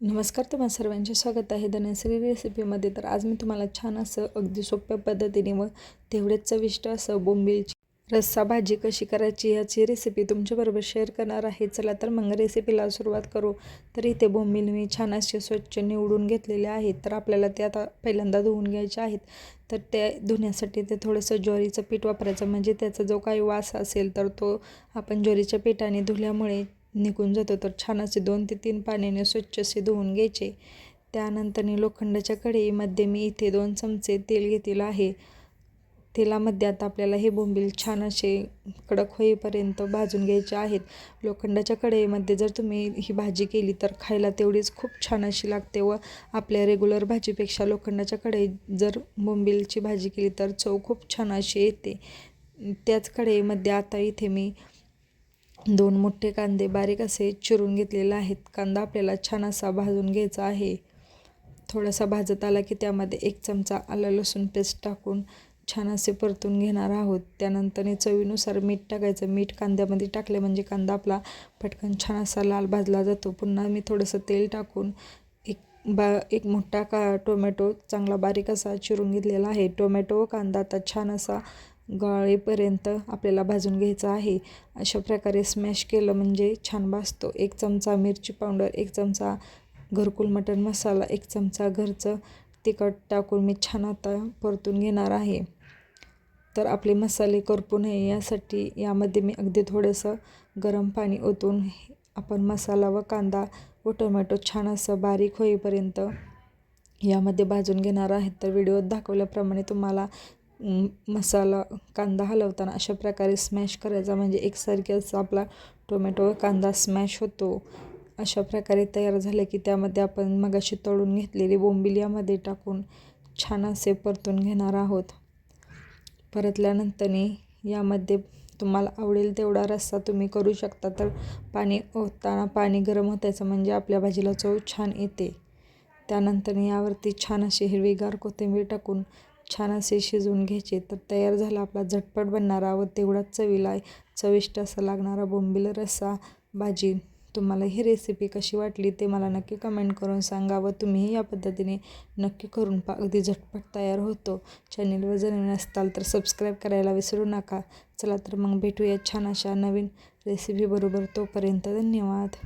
नमस्कार तुम्हा सर्वांचे स्वागत आहे धनश्री रेसिपीमध्ये. तर आज मी तुम्हाला छान असं अगदी सोप्या पद्धतीने व तेवढेच चविष्ट असं बोंबिलची रस्सा भाजी कशी करायची याची रेसिपी तुमच्याबरोबर शेअर करणार आहे. चला तर मग रेसिपीला सुरुवात करू. तर इथे बोंबील मी छान असे स्वच्छ निवडून घेतलेले आहेत. तर आपल्याला ते आता पहिल्यांदा धुवून घ्यायचे आहेत. तर ते धुण्यासाठी ते थोडंसं ज्वारीचं पीठ वापरायचं. म्हणजे त्याचा जो काही वास असेल तर तो आपण ज्वारीच्या पिठाने धुल्यामुळे निघून जातो तर छान असे दोन ते तीन पाण्याने स्वच्छ असे धुवून घ्यायचे. त्यानंतरने लोखंडाच्या कढईमध्ये मी इथे दोन चमचे तेल घेतलेलं आहे. तेलामध्ये आता आपल्याला हे बोंबील छान असे कडक होईपर्यंत भाजून घ्यायचे आहेत. लोखंडाच्या कढईमध्ये जर तुम्ही ही भाजी केली तर खायला तेवढीच खूप छान अशी लागते व आपल्या रेग्युलर भाजीपेक्षा लोखंडाच्या कढईत जर बोंबीलची भाजी केली तर चव खूप छान अशी येते. त्याच कढईमध्ये आता इथे मी दोन मोठे कांदे बारीक असे चिरून घेतलेले आहेत. कांदा आपल्याला छान असा भाजून घ्यायचा आहे. थोडासा भाजत आला की त्यामध्ये एक चमचा आलं लसूण पेस्ट टाकून छान असे परतून घेणार आहोत. त्यानंतर चवीनुसार मीठ टाकायचं. मीठ कांद्यामध्ये टाकले म्हणजे कांदा आपला पटकन छान असा लाल भाजला जातो. पुन्हा मी थोडंसं तेल टाकून एक बा एक मोठा का टोमॅटो चांगला बारीक असा चिरून घेतलेला आहे. टोमॅटो कांदा आता छान असा गळेपर्यंत आपल्याला भाजून घ्यायचा आहे. अशा प्रकारे स्मॅश केलं म्हणजे छान भाजतो. एक चमचा मिरची पावडर एक चमचा घरकुल मटण मसाला एक चमचा घरचं तिखट टाकून मी छान आता परतून घेणार आहे. तर आपले मसाले करपू नये यासाठी यामध्ये मी अगदी थोडंसं गरम पाणी ओतून आपण मसाला व कांदा व टोमॅटो छान असं बारीक होईपर्यंत यामध्ये भाजून घेणार आहे. तर व्हिडिओत दाखवल्याप्रमाणे तुम्हाला मसाला कांदा हलवताना अशा प्रकारे स्मॅश करायचा. म्हणजे एकसारखी असं आपला टोमॅटो कांदा स्मॅश होतो. अशा प्रकारे तयार झाले की त्यामध्ये आपण मगाशी तळून घेतलेली बोंबिल यामध्ये टाकून छान असे परतून घेणार आहोत. परतल्यानंतरने यामध्ये तुम्हाला आवडेल तेवढा रस्सा तुम्ही करू शकता. तर पाणी ओतताना पाणी गरम होतायचं म्हणजे आपल्या भाजीला चव छान येते. त्यानंतर यावरती छान अशी हिरवीगार कोथिंबीर टाकून छान असे शिजवून घ्यायचे. तर तयार झाला आपला झटपट बनणारा व तेवढाच चवीला चविष्ट असा लागणारा बोंबील रस्सा भाजी. तुम्हाला ही रेसिपी कशी वाटली ते मला नक्की कमेंट करून सांगा व तुम्हीही या पद्धतीने नक्की करून पा अगदी झटपट तयार होतो. चॅनेलवर जर नसताल तर सबस्क्राईब करायला विसरू नका. चला तर मग भेटूया छान अशा नवीन रेसिपीबरोबर तोपर्यंत धन्यवाद.